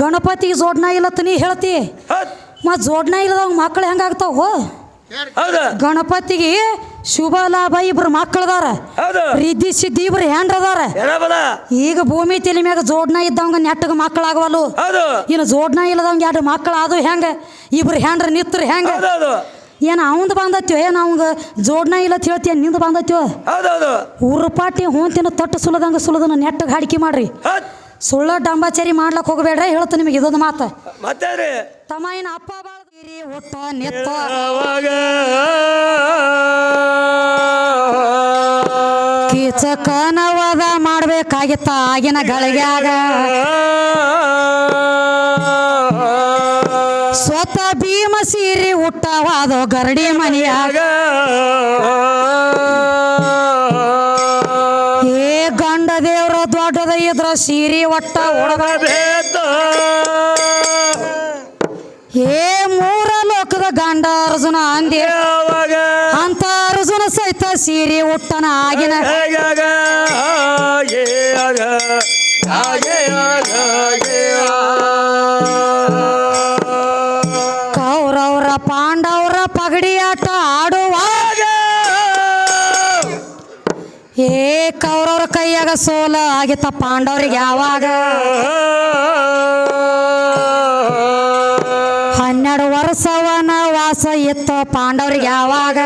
ಗಣಪತಿಗೆ ಜೋಡ್ನ ಇಲ್ಲತ್ತ ನೀ ಹೇಳ್ತಿ. ಮತ್ ಮತ್ತು ಜೋಡ್ನ ಇಲ್ಲದವ್ ಮಕ್ಳು ಹೆಂಗಾಗ್ತಾವ ಗಣಪತಿಗೆ ಶುಭ ಲಾಭ ಇಬ್ರು ಮಕ್ಕಳದಾರ ರಿದ್ದಿ ಸಿದ್ಧಿ ಇಬ್ರು ಹೆಂಡ್ರದಾರ ಈಗ ಭೂಮಿ ತಲೆ ಮ್ಯಾಗ ಜೋಡ್ನ ಇದ್ದವಂಗ ನೆಟ್ಟಗ ಮಕ್ಕಳಾಗವಲ್ಲು ಇನ್ನು ಜೋಡ್ನ ಇಲ್ಲದವಂಗ ಎರಡು ಮಕ್ಕಳು ಅದು ಹೆಂಗ? ಇಬ್ರು ಹೆಂಡ್ರ ನಿತ್ರ ಹೆಂಗ? ಏನು ಅವಂದು ಬಂದತ್ಯೋ? ಏನು ಅವಂಗ ಜೋಡ್ನ ಇಲ್ಲ ಅಂತ ನಿಂದ ಬಂದತ್ಯೋ? ಉರುಪಾಟಿ ಹೊಂತಿನ ತೊಟ್ಟು ಸುಲದಂಗ ಸುಲದನ ನೆಟ್ಟಗೆ ಹಾಡಿಕೆ ಮಾಡ್ರಿ. ಸುಳ್ಳ ಡಂಬಾಚಾರಿ ಮಾಡ್ಲಕ್ ಹೋಗಬೇಡ್ರಿ ಹೇಳ್ತ ನಿಮಗೆ ಇದೊಂದು ಮಾತು. ಮತ್ತೆ ರೀ ತಮ್ಮ ಏನು ಅಪ್ಪ ಬಾಳದಿರಿ ಹುಟ್ಟ ನೆತ್ತ. ಕೀಚಕನವದ ಮಾಡ್ಬೇಕಾಗಿತ್ತ ಆಗಿನ ಗಳಿಗ್ಯಾಗ. ಸ್ವತ ಭೀಮ ಸೀರಿ ಹುಟ್ಟವಾದೋ ಗರಡಿ ಮನೆಯಾಗ. ಇದ್ರ ಸೀರೆ ಒಟ್ಟ ಏ ಮೂರ ಲೋಕದ ಗಂಡ ಅರ್ಜುನ ಅಂದಿ ಅಂತ ಅರ್ಜುನ ಸಹಿತ ಸೀರೆ ಉಟ್ಟನ ಆಗಿನ ಕೌರವ್ರ ಪಾಂಡವ್ರ ಪಗಡಿ ಆಟ ಆಡುವ ಏ ಕೌರವ್ರ ಕೈಯಾಗ ಸೋಲ ಆಗಿತ್ತ ಪಾಂಡವ್ರಿಗೆ ಯಾವಾಗ? ಹನ್ನೆರಡು ವರ್ಷವನ ವಾಸ ಇತ್ತು ಪಾಂಡವ್ರಿಗೆ ಯಾವಾಗ?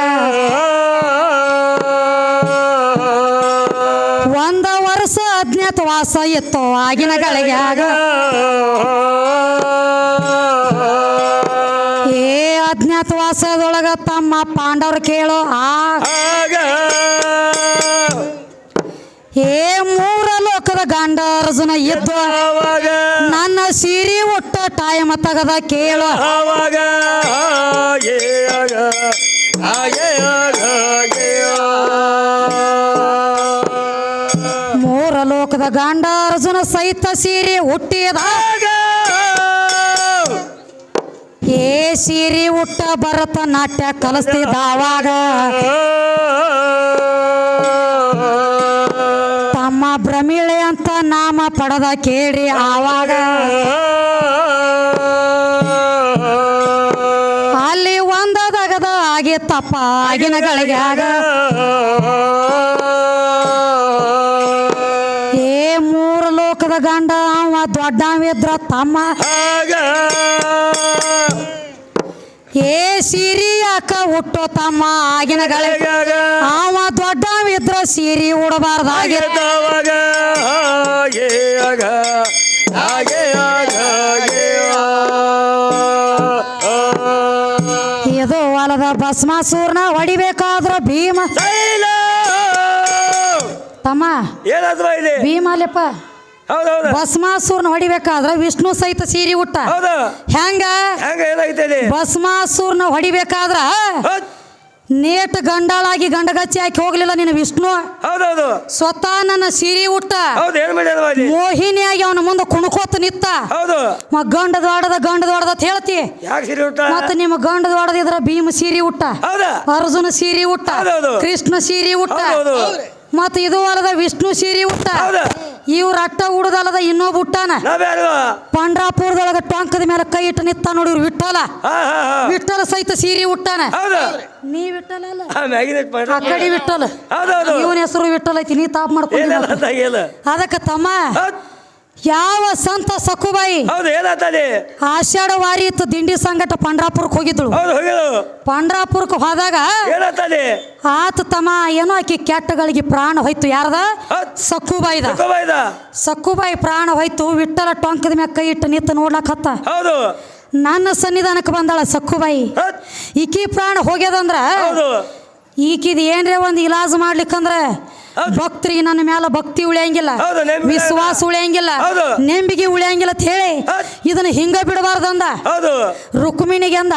ಒಂದ ವರ್ಷ ಅಜ್ಞಾತ ವಾಸ ಇತ್ತು ಆಗಿನ ಗಳಿಗ್ಯಾಗ ಏ ಅಜ್ಞಾತ ವಾಸದೊಳಗ ತಮ್ಮ ಪಾಂಡವ್ರು ಕೇಳು ಆಗ ಏ ಮೂರ ಲೋಕದ ಗಾಂಡಾರ್ಜುನ ಎದ್ದು ಇದ್ದು ನನ್ನ ಸೀರೆ ಉಟ್ಟ ಟೈಮ್ ತಗದ ಕೇಳು. ಮೂರ ಲೋಕದ ಗಾಂಡಾರ್ಜುನ ಸಹಿತ ಸೀರೆ ಹುಟ್ಟಿದ ಏ ಸೀರೆ ಉಟ್ಟ ಭರತ ನಾಟ್ಯ ಕಲಿಸ್ತಿದ್ದಾವಾಗ ಭ್ರಮಿಳೆ ಅಂತ ನಾಮ ಪಡೆದ ಕೇಳಿ ಆವಾಗ. ಅಲ್ಲಿ ಒಂದದಗದ ಆಗಿತ್ತಪ್ಪ ಆಗಿನ ಗಳಿಗ್ಯಾಗ. ಏ ಮೂರು ಲೋಕದ ಗಂಡ ಅವ ದೊಡ್ಡವಿದ್ರ ತಮ್ಮ. ಏ ಸಿರಿ ಯಾಕ ಹುಟ್ಟೋ ತಮ್ಮ ಆಗಿನ ಅವ ದೊಡ್ಡವಿದ್ರ ಸೀರಿ ಉಡಬಾರ್ದಾಗಿರ್ತಾವಾಗ ಇದು ಹೊಲದ ಭಸ್ಮಾಸೂರ್ನ ಹೊಡಿಬೇಕಾದ್ರ ಭೀಮ. ತಮ್ಮ ಹೌದೌದು ಭಸ್ಮಾಸೂರ್ನ ಹೊಡಿಬೇಕಾದ್ರ ವಿಷ್ಣು ಸಹಿತ ಸೀರಿ ಉಟ್ಟ. ಹೆಂಗ? ಇಲ್ಲಿ ಹೊಡಿಬೇಕಾದ್ರ ನೇಟ್ ಗಂಡಾಳಾಗಿ ಗಂಡಗಚ್ಚಿ ಹಾಕಿ ಹೋಗ್ಲಿಲ್ಲ ನಿನ್ನ ವಿಷ್ಣು. ಹೌದೌದು. ಸ್ವತಃ ನನ್ನ ಸೀರೆ ಉಟ್ಟ. ಮೋಹಿನಿಯಾಗಿ ಅವನ ಮುಂದೆ ಕುಣಕೋತ ನಿತ್ತ. ಹೌದು. ಮ ಗಂಡ ದೊಡ್ಡದ ಗಂಡ ದೊಡ್ಡದ ಅಂತ ಹೇಳ್ತಿ. ಮತ್ತೆ ನಿಮ್ಮ ಗಂಡ ದೊಡ್ಡದಿದ್ರ ಭೀಮ ಸೀರೆ ಉಟ್ಟ. ಅರ್ಜುನ ಸೀರೆ ಉಟ್ಟ. ಕೃಷ್ಣ ಸೀರೆ ಉಟ್ಟ. ಮತ್ತೆ ಇದು ಅಲ್ಲದ ವಿಷ್ಣು ಸೀರೆ ಉಟ್ಟ. ಇವ್ರ ಅಟ್ಟ ಉಡದಲ್ಲದ ಇನ್ನೊಬ್ಬ ಹುಟ್ಟಾನ? ಪಂಡ್ರಾಪುರದೊಳಗ ಟೊಂಕದ ಮೇಲೆ ಕೈ ಇಟ್ಟು ನಿತ್ತ ನೋಡಿ ಇವ್ರು ವಿಠಲ ವಿಠಲ ಸಹಿತ ಸೀರಿ ಉಟ್ಟಾನ? ಹೌದು. ನೀ ವಿಠಲ ಅಲ್ಲ. ಇವನ ಹೆಸರು ವಿಠಲ ಐತಿ ನೀ ತಾಪ್ ಮಾಡ್ಕೊಂಡಿಲ್ಲ ಅದಕ್ಕ ತಮ್ಮ ಯಾವ ಸಂತ ಸಕುಬಾಯಿ? ಹೌದು ಆಷಾಢ ವಾರಿ ಇತ್ತು ದಿಂಡಿ ಸಂಗಟ ಪಂಡ್ರಾಪುರಕ್ಕೆ ಹೋಗಿದ್ಳು ಹೌದು ಪಂಡ್ರಾಪುರಕ್ಕೆ ಹೋದಾಗ ಆತ ತಮ್ಮ ಏನೋ ಆಕಿ ಕೆಟ್ಟಗಳಿಗೆ ಪ್ರಾಣ ಹೋಯ್ತು. ಯಾರದ? ಸಕ್ಕುಬಾಯಿದ ಸಕ್ಕುಬಾಯಿ ಪ್ರಾಣ ಹೋಯ್ತು. ವಿಠಲ ಟೊಂಕದ ಮ್ಯಾಗ ಕೈ ಇಟ್ಟು ನಿಂತು ನೋಡ್ಲಕತ್ತ ಹೌದು. ನನ್ನ ಸನ್ನಿಧಾನಕ್ಕೆ ಬಂದಾಳ ಸಕ್ಕುಬಾಯಿ ಇಕಿ ಪ್ರಾಣ ಹೋಗ್ಯದಂದ್ರ ಈಕಿದ್ ಏನ್ರೇ ಒಂದು ಇಲಾಜ್ ಮಾಡ್ಲಿಕ್ಕಂದ್ರೆ ಭಕ್ತರಿಗೆ ನನ್ನ ಮೇಲೆ ಭಕ್ತಿ ಉಳಿಯಂಗಿಲ್ಲ ವಿಶ್ವಾಸ ಉಳಿಯಂಗಿಲ್ಲ. ನೆಂಬಿಗೆ ಉಳಿಯಂಗಿಲ್ಲ ಅಂತ ಹೇಳಿ. ಇದನ್ನ ಹಿಂಗ ಬಿಡಬಾರ್ದಂದ ರುಕ್ಮಿಣಿಗೆ ಅಂದ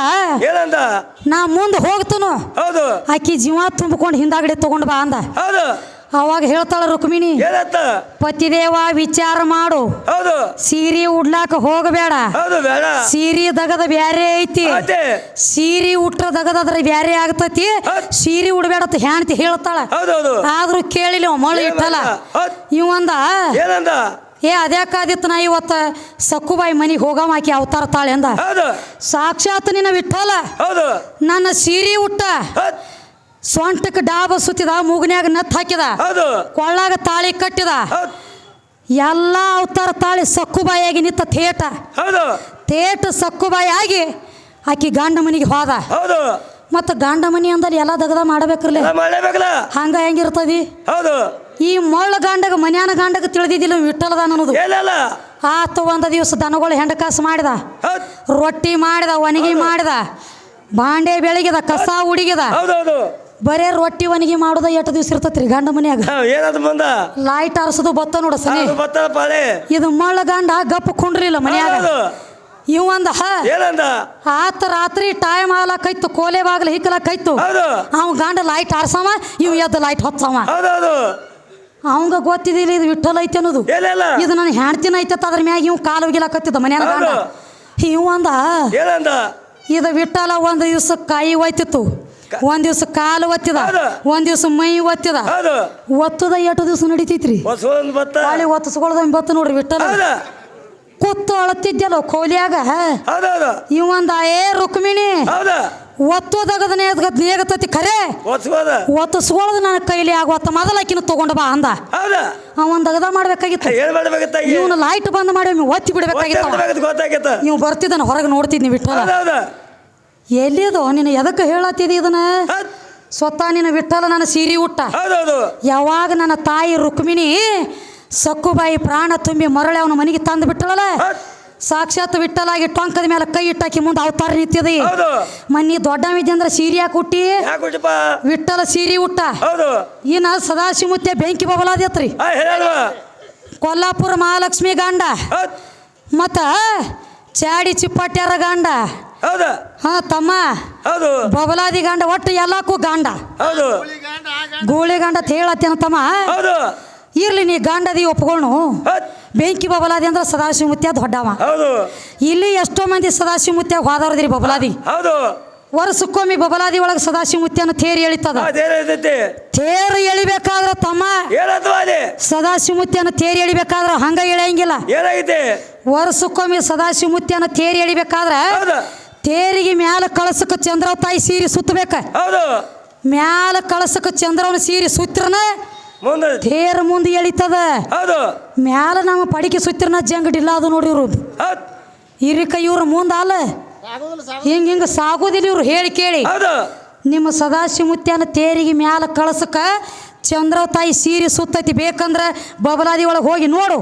ನಾ ಮುಂದೆ ಹೋಗ್ತನು. ಆಕಿ ಜೀವ ತುಂಬಿಕೊಂಡು ಹಿಂದಾಗಡೆ ತಗೊಂಡ್ ಬಾ ಅಂದ. ಅವಾಗ ಹೇಳ್ತಾಳ ರುಕ್ಮಿಣಿ ಏನಂತ? ಪತಿದೇವ ವಿಚಾರ ಮಾಡು. ಹೌದು. ಸೀರೆ ಉಡ್ಲಾಕ ಹೋಗಬೇಡ. ಹೌದು ಬೇಡ. ಸೀರೆ ದಗದ ಬ್ಯಾರೆ ಐತಿ. ಅದೇ. ಸೀರೆ ಉಟ್ರ ದಗದದ್ರ ಬ್ಯಾರೆ ಆಗ್ತತಿ. ಸೀರೆ ಉಡ್ಬೇಡ ಅಂತ ಹೆಣ್ತಿ ಹೇಳ್ತಾಳ. ಹೌದು ಆದ್ರೂ ಕೇಳಿಲ್ಲ ಅವ ಮಳು ಇಟ್ಟಲ್ಲ. ಹೌದ್. ಇವಂದ ಏನಂದ? ಏ ಅದ್ಯಾಕಾದಿತ್ತು ನಾ ಇವತ್ತ ಸಕ್ಕುಬಾಯಿ ಮನೆಗೆ ಹೋಗವ ಆಕಿ ಅವತಾರ ತಾಳೆ ಅಂದ. ಹೌದು. ಸಾಕ್ಷಾತ್ ನಿನ್ನ ವಿಠಲ ಹೌದು. ನನ್ನ ಸೀರೆ ಉಟ್ಟ. ಹೌದ್. ಸೊಂಟಕ್ಕೆ ಡಾಬ ಸುತ್ತಿದ ಮೂಗನ್ಯಾಗ ನತ್ ಹಾಕಿದ ಕೊಳ್ಳಾಗ ತಾಳಿ ಕಟ್ಟಿದ. ಎಲ್ಲ ಅವತಾರ ತಾಳಿ ಸಕ್ಕುಬಾಯಿಯಾಗಿ ನಿಂತ ಥೇಟ. ಥೇಟ ಆಗಿ ಆಕಿ ಗಂಡ ಮನಿಗೆ ಹೋದ. ಮತ್ತು ಗಂಡ ಮನಿ ಅಂದಲ್ಲಿ ಎಲ್ಲ ದಗದ ಮಾಡಬೇಕ್ರಲ್ಲ? ಹಂಗ ಹೆಂಗಿರ್ತದಿ? ಈ ಮೊಳ್ಳ ಗಾಂಡಗ ಮನ್ಯಾನ ಗಂಡಗ ತಿಳಿದಿದ್ದಿಲ್ಲ ವಿಠಲದ ಅನ್ನೋದು. ಆತ ಒಂದ ದಿವಸ ದನಗಳು ಹೆಂಡಕಾಸು ಮಾಡಿದ. ರೊಟ್ಟಿ ಮಾಡಿದ ಒಣಗಿ ಮಾಡಿದ. ಬಾಂಡೆ ಬೆಳಗಿದ ಕಸ ಉಡಿಗಿದ. ಬರೇ ರೊಟ್ಟಿ ಒಣಗಿ ಮಾಡೋದ ಎಷ್ಟು ದಿವಸ ಇರ್ತೈತ್ರಿ ಗಂಡ ಮನ್ಯಾಗ? ಹಾ, ಏನದು ಮುಂದ ಲೈಟ್ ಆರಿಸೋದು ಬತ್ತ ನೋಡ ಸನಿ. ಪಾಳೆ. ಇದು ಮಳ್ಳ ಗಂಡ ಗಪ್ಪ ಕುಂಡ್ರಿಲ್ಲ ಮನ್ಯಾಗ. ಇವ್ ಅಂದ ಏನಂದ? ಆತ ರಾತ್ರಿ ಟೈಮ್ ಆಗ್ಲಕ್ಕೈತು ಕೋಲೆ ಬಾಗ್ಲ ಹಿಕ್ಕಲಕೈತು ಅವ್ ಗಂಡ ಲೈಟ್ ಆರ್ಸವ ಇವ್ ಎದ್ದು ಲೈಟ್ ಹೌದು ಅವಂಗ ಗೊತ್ತಿದಿಲ್ಲ ಇದು ವಿಠಲ್ ಐತೆ ಅನ್ನೋದು. ಇದು ನನ್ನ ಹೆಣ್ತಿನ ಐತೆ ಅದ್ರ ಮ್ಯಾಗ ಇವ್ ಕಾಲು ಒಗಿಲಕತ್ತಿದ್ದ ಮನ್ಯಾಗ ಗಂಡ. ಇವ್ ಅಂದ ಇದು ವಿಠಲ ಒಂದ್ ದಿವ್ಸ ಕೈ ಒತ್ತಿತ್ತು ಒಂದ್ ದಿವ್ಸ ಕಾಲು ಒತ್ತಿದ. ಒಂದ್ ದಿವ್ಸ ಮೈ ಒತ್ತಿದ. ಒತ್ತದ ಎಷ್ಟು ದಿವ್ಸ ನಡೀತೈತ್ರಿ. ಕಾಳಿ ಒತ್ತಿಸ್ಕೊಳ್ದ ಬತ್ತ ನೋಡ್ರಿ ಬಿಟ್ಟ ಕುತ್ತು ಕೂತು ಅಳತಿದ್ಯಲ್ಲ ಕೋಲಿಯಾಗ ಇವಂದ ಏ ರುಕ್ಮಿಣಿ ಹೌದ. ಒತ್ತೋದಗದ ನೇಗತತಿ ಖರೆ? ಒತ್ತಸ್ಕೊಳ್ದ ನನ್ನ ಕೈಲಿ ಆಗುವತ್ತ ಮೊದಲ ಆಕಿನ ತಗೊಂಡ ಬಾ ಅಂದ. ಅವನ್ ಅಗದ ಮಾಡ್ಬೇಕಾಗಿತ್ತು. ಇವನು ಲೈಟ್ ಬಂದ್ ಮಾಡಿ ಒತ್ತಿ ಬಿಡ್ಬೇಕಾಗಿತ್ತು ನೀವು ಬರ್ತಿದ್ದಾನೆ ಇವ್ ಬರ್ತಿದ್ದಾನ ಹೊರಗೆ ನೋಡ್ತಿದ್ನಿ ಬಿಟ್ಟು ಎಲ್ಲಿದು? ನೀನು ಎದಕ್ಕೆ ಹೇಳತ್ತಿದಿ ಇದನ್ನ? ಸ್ವತಃ ನಿನ್ನ ವಿಠಲ ನನ್ನ ಸೀರೆ ಉಟ್ಟ. ಯಾವಾಗ ನನ್ನ ತಾಯಿ ರುಕ್ಮಿಣಿ ಸಕ್ಕುಬಾಯಿ ಪ್ರಾಣ ತುಂಬಿ ಮರಳೆ ಅವನ ಮನೆಗೆ ತಂದು ಬಿಟ್ಟಳಲ್ಲ? ಸಾಕ್ಷಾತ್ ವಿಠಲಾಗಿ ಟೊಂಕದ ಮೇಲೆ ಕೈ ಇಟ್ಟಾಕಿ ಮುಂದೆ ಅವತಾರ ನಿಂತಿದೆ. ಮನ್ನಿ ದೊಡ್ಡವಿದ್ದೆ ಅಂದ್ರೆ ಸೀರೆ ಯಾಕೆ ಹುಟ್ಟಿ ವಿಟ್ಟಲ ಹುಟ್ಟಪ್ಪ ವಿಠಲ ಸೀರೆ ಉಟ್ಟ. ಇನ್ನ ಸದಾಶಿವಮುತ್ತೆ ಬೆಂಕಿ ಬಬಲಾದೇತ್ರಿ. ಕೊಲ್ಲಾಪುರ ಮಹಾಲಕ್ಷ್ಮಿ ಗಾಂಡ. ಮತ್ತ ಚಾಡಿ ಚಿಪ್ಪಟ್ಯಾರ ಗಂಡ. ಹೌದ. ಹಾ ತಮ್ಮ. ಹೌದು. ಬಬಲಾದಿ ಗಂಡ ಒಟ್ಟು ಎಲ್ಲಕ್ಕೂ ಗಂಡ. ಹೌದು. ಗೂಳಿ ಗಂಡ ತೇಳತ್ತೇನ ತಮ್ಮ. ಹೌದು. ಇರ್ಲಿ ನೀ ಗಾಂಡದಿ ಒಪ್ಕೊಳ್ಳು ಬೆಂಕಿ ಬಬಲಾದಿ ಅಂದ್ರೆ ಸದಾಶಿವಮುತ್ಯ ದೊಡ್ಡವ. ಹೌದು. ಇಲ್ಲಿ ಎಷ್ಟೋ ಮಂದಿ ಸದಾಶಿವಮುತ್ಯ ಹೋದವ್ರದ್ರಿ ಬಬಲಾದಿ. ಹೌದು. ವರ್ಷಕ್ಕೊಮ್ಮೆ ಬಬಲಾದಿ ಒಳಗೆ ಸದಾಶಿವಮುತ್ಯನ ತೇರು ಎಳಿತದ. ತೇರು ಎಳಿಬೇಕಾದ್ರ ತಮ್ಮ. ಸದಾಶಿವ ಸದಾಶಿವಮುತ್ಯನ ತೇರು ಎಳಿಬೇಕಾದ್ರ ಹಂಗ ಎಳೆಯಂಗಿಲ್ಲ. ವರ್ಷಕ್ಕೊಮ್ಮೆ ವರ್ಷಕ್ಕೊಮ್ಮೆ ಸದಾಶಿವಮುತ್ಯನ ತೇರು ಎಳಿಬೇಕಾದ್ರ ತೇರಿಗೆ ಮ್ಯಾಲ ಕಳಸಕ್ಕೆ ಚಂದ್ರ ತಾಯಿ ಸೀರೆ ಸುತ್ತಬೇಕ. ಹೌದು. ಮ್ಯಾಲ ಕಳಸಕ್ಕೆ ಚಂದ್ರವನ ಸೀರೆ ಸುತ್ತಿರನ ಮುಂದೆ. ತೇರು ಮುಂದೆ ಎಳಿತದ. ಹೌದು. ಮ್ಯಾಲ ನಮ್ಮ ಪಡಿಕೆ ಸುತ್ತಿರನ ಜಂಗಡಿಲ್ಲ ಅದು ನೋಡಿ ಇವರು ಇರಿಕ ಇವ್ರು ಇವ್ರ ಮುಂದೆ ಅಲ್ಲ. ಹಿಂಗ ಹಿಂಗ ಸಾಗೋದಿಲ್ಲ ಇವ್ರು ಹೇಳಿ ಕೇಳಿ. ನಿಮ್ಮ ಸದಾಶಿವ ಮುತ್ಯಾನ ತೇರಿಗೆ ಮ್ಯಾಲ ಕಳಸಕ್ಕ ಚಂದ್ರವ ತಾಯಿ ಸೀರೆ ಸುತ್ತೈತಿ ಬೇಕಂದ್ರ ಬಬಲಾದಿ ಒಳಗೆ ಹೋಗಿ ನೋಡು.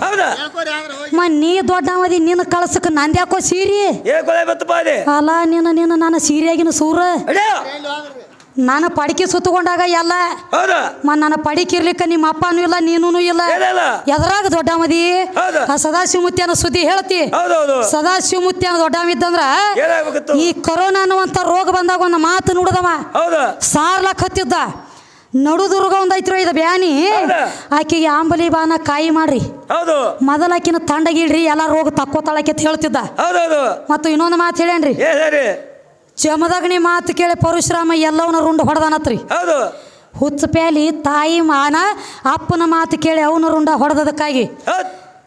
ಮ ನೀ ದೊಡ್ಡವದಿ ನಿನ್ನ ಕಳಸಕ್ಕೆ ಸೀರೆ? ಕೊಲೆ ಬತ್ತಪ್ಪ ಅದೇ. ಅಲ್ಲ ನಿನ್ನ ನಿನ್ನ ನಾನು ಸೀರೆಯಾಗಿನ ಸೂರ. ನಾನು ಪಡಿಕೆ ಸುತ್ತಕೊಂಡಾಗ ಎಲ್ಲ. ಮ ನನ್ನ ಪಡಿಕೆ ಇರ್ಲಿಕ್ಕೆ ನಿಮ್ಮ ಅಪ್ಪನೂ ಇಲ್ಲ ನೀನು ಇಲ್ಲ. ಎದ್ರಾಗ ದೊಡ್ಡವದಿ? ಹೌದು. ಆ ಸದಾಶಿವಮುತ್ಯನ ಸುದ್ದಿ ಹೇಳ್ತಿ. ಸದಾಶಿವಮುತ್ಯನ ದೊಡ್ಡವಿದ್ದಂದ್ರ ಏನಾಗ್ಬೇಕಿತ್ತು? ಈ ಕೊರೋನಾ ಅನ್ನುವಂಥ ರೋಗ ಬಂದಾಗ ಒಂದು ಮಾತು ನೋಡಿದವ. ಸಾರ್ಲಕ್ ಹತ್ತಿದ್ದ ನಡುದುರ್ಗ ಒಂದು ಐತ್ರಿ ಇದು ಬ್ಯಾನಿ? ಆಕೆಗೆ ಆಂಬಲಿ ಬಾನ ಕಾಯಿ ಮಾಡ್ರಿ. ಹೌದು. ಮೊದಲ ಆಕಿನ ತಂಡಗಿಡ್ರಿ ಎಲ್ಲ ರೋಗ ತಕ್ಕೋತಾಳಕ್ಕೆ ಹೇಳ್ತಿದ್ದ. ಮತ್ತು ಇನ್ನೊಂದು ಮಾತು ಹೇಳೇನ್ರಿ ಜಮದಗ್ನಿ ಮಾತು ಕೇಳಿ ಪರಶುರಾಮ ಎಲ್ಲವನ್ನ ರುಂಡು ಹೊಡೆದನತ್ರಿ. ಹೌದು. ಹುಚ್ಚ ಪ್ಯಾಲಿ ತಾಯಿ ಮಾನ ಅಪ್ಪನ ಮಾತು ಕೇಳಿ ಅವನ ರುಂಡ ಹೊಡೆದದಕ್ಕಾಗಿ.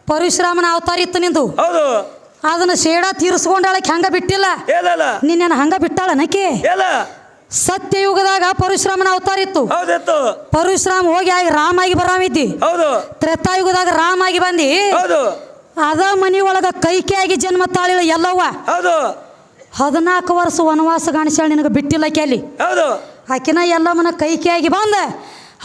ಪರಶುರಾಮನ ಅವತಾರ ಇತ್ತು ನಿಂದು. ಹೌದು. ಅದನ್ನ ಶೇಡ ತೀರಿಸ್ಕೊಂಡಾಳಕ್ಕೆ ಹಂಗ ಬಿಟ್ಟಿಲ್ಲ. ನಿನ್ನ ಹಂಗ ಬಿಟ್ಟಾಳ ನಕಿ ಸತ್ಯಯುಗದಾಗ ಪರಶುರಾಮನ ಅವತಾರ ಇತ್ತು. ಹೌದಿತ್ತು. ಪರಶುರಾಮ ಹೋಗಿ ಆಗಿ ರಾಮಾಗಿ ಬರಾಮಿದ್ದಿ ಹೌದು. ತ್ರೇತಾಯುಗದಾಗ ರಾಮಾಗಿ ಬಂದಿ. ಹೌದು. ಅದ ಮನಿ ಒಳಗ ಕೈಕೆಯಾಗಿ ಜನ್ಮ ತಾಳಿಲ್ಲ ಎಲ್ಲವ್ವ. ಹೌದು. ಹದಿನಾಲ್ಕು ವರ್ಷ ವನವಾಸ ಕಾಣಿಸ್ಯಾಳ ನಿನಗೆ ಬಿಟ್ಟಿಲ್ಲ ಅಲ್ಲಿ ಹೌದು. ಆಕಿನ ಎಲ್ಲಮ್ಮನ ಕೈಕೆಯಾಗಿ ಬಂದ.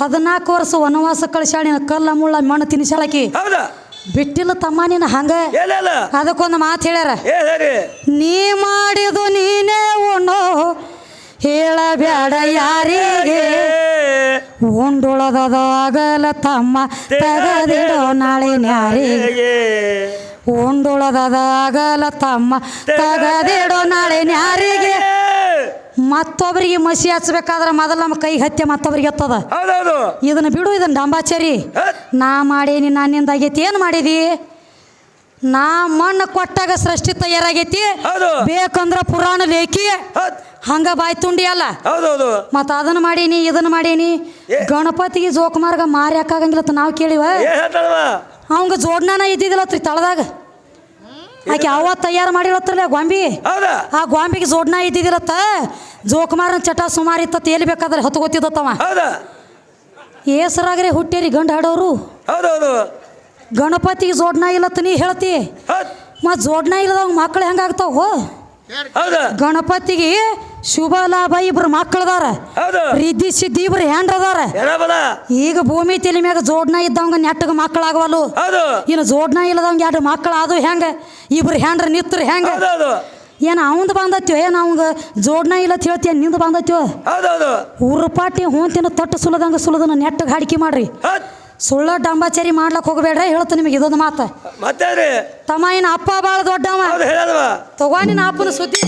ಹದಿನಾಲ್ಕು ವರ್ಷ ವನವಾಸ ಕಳಿಸ್ಯಾಳ ನಿನ್ನ ಕಲ್ಲ ಮುಳ್ಳ ಮಣ್ಣು ತಿನ್ಸಾಳಕಿ ಹೌದಾ. ಬಿಟ್ಟಿಲ್ಲ ತಮ್ಮ ನೀನು ಹಂಗ? ಅದಕ್ಕೊಂದು ಮಾತು ಹೇಳ್ಯಾರ. ಏ ನೀ ಮಾಡಿದು ನೀನೇ ಉಣ್ಣೋ ಹೇಳಬೇಡ ಯಾರಿಗೆ? ಉಂಡುಳದದ ಅಗಲ ತಮ್ಮ ತಗದಿಡೋ ನಾಳೆ ನ್ಯಾರಿಗೆ. ಉಂಡುಳದದ ಅಗಲ ತಮ್ಮ ತಗದಿಡೋ ನಾಳೆ ನ್ಯಾರಿಗೆ. ಮತ್ತೊಬ್ಬರಿಗೆ ಮಸಿ ಹಚ್ಬೇಕಾದ್ರೆ ಮೊದಲು ನಮ್ಮ ಕೈ ಹತ್ತಿ ಮತ್ತೊಬ್ಬರಿಗೆ ಹೌದೌದು. ಇದನ್ನ ಬಿಡು ಇದನ್ನ ಡಂಬಾಚಾರಿ. ನಾ ಮಾಡೇನಿ ನಾನಿಂದಾಗೈತಿ ಆಗೈತಿ. ಏನು ಮಾಡಿದಿ? ನಾ ಮಣ್ಣು ಕೊಟ್ಟಾಗ ಸೃಷ್ಟಿ ತಯಾರಾಗೈತಿ. ಬೇಕಂದ್ರ ಪುರಾಣ ಲೇಖಿ. ಹಂಗ ಬಾಯ್ ತುಂಡಿ ಅಲ್ಲ. ಮತ್ತ ಅದನ್ನ ಮಾಡೀನಿ ಇದನ್ನ ಮಾಡೀನಿ. ಗಣಪತಿಗೆ ಜೋಕುಮಾರ್ಗ ಮಾರಿ ಹಾಕಾಗಂಗಿಲ್ಲ ನಾವ್ ಕೇಳಿವ. ಅವಂಗ ಜೋಡ್ನಾನ ಇದ್ದಿದ್ದಿಲ್ಲತ್ರಿ ತಳದಾಗ. ಆಕೆ ಅವ ತಯಾರು ಮಾಡಿರತ್ತಲ್ಲ ಗೊಂಬಿ. ಆ ಗೊಂಬಿಗೆ ಜೋಡ್ನ ಇದ್ದಿದ್ದಿರತ್ತ ಜೋಕುಮಾರನ ಚಟ ಸುಮಾರು ಇತ್ತ ಎಲ್ಲಿ ಬೇಕಾದ್ರೆ ಹೊತ್ತು ಗೊತ್ತಿದತ್ತವ ಹೌದಾ. ಏಸರಾಗ್ರೆ ಹುಟ್ಟೇರಿ ಗಂಡ ಹಾಡೋರು. ಗಣಪತಿಗೆ ಜೋಡ್ನ ಇಲ್ಲತ್ತ ನೀ ಹೇಳ್ತಿ? ಮತ್ ಮತ್ತು ಜೋಡ್ನ ಇಲ್ಲದವ್ ಮಕ್ಳು ಹೆಂಗಾಗ್ತಾವ ಗಣಪತಿಗೆ ಶುಭ ಲಾಭ ಇಬ್ರು ಮಕ್ಕಳದಾರ ರಿದ್ದಿ ಸಿದ್ದಿ ಇಬ್ರು ಹೆಂಡ್ರದಾರ. ಏನಬಲ ಈಗ ಭೂಮಿ ತಲೆ ಮ್ಯಾಗ ಜೋಡ್ನ ಇದ್ದವಂಗ ನೆಟ್ಟಗೆ ಮಕ್ಕಳಾಗವಲ್ಲು ಇನ್ನು ಜೋಡ್ನ ಇಲ್ಲದವಂಗ ಎರಡು ಮಕ್ಕಳು ಅದು ಹೆಂಗ? ಇಬ್ರು ಹೆಂಡ್ರ ನಿತ್ರು ಹೆಂಗ? ಏನು ಅವಂದು ಬಂದತ್ಯೋ? ಏನು ಅವಂಗ ಜೋಡ್ನ ಇಲ್ಲ ಹೇಳ್ತೀಯ ನಿಂದು ಬಂದತ್ಯೋ? ಉರುಪಾಟಿ ಹೂಂತಿನ ತಟ್ಟು ಸುಲದಂಗ ಸುಲದನ ನೆಟ್ಟಗೆ ಹಾಡಿಕೆ ಮಾಡ್ರಿ. ಸುಳ್ಳ ಡಾಂಬಾಚಾರಿ ಮಾಡ್ಲಕ್ ಹೋಗಬೇಡ್ರ ಹೇಳ್ತ ನಿಮಗೆ ಇದೊಂದು ಮಾತು. ಮತ್ತೆ ತಮ್ಮ ಏನ ಅಪ್ಪ ಬಾಳ ದೊಡ್ಡವ. ತಗೋ ನಿನ್ನ ಅಪ್ಪನ ಸುದ್ದಿ.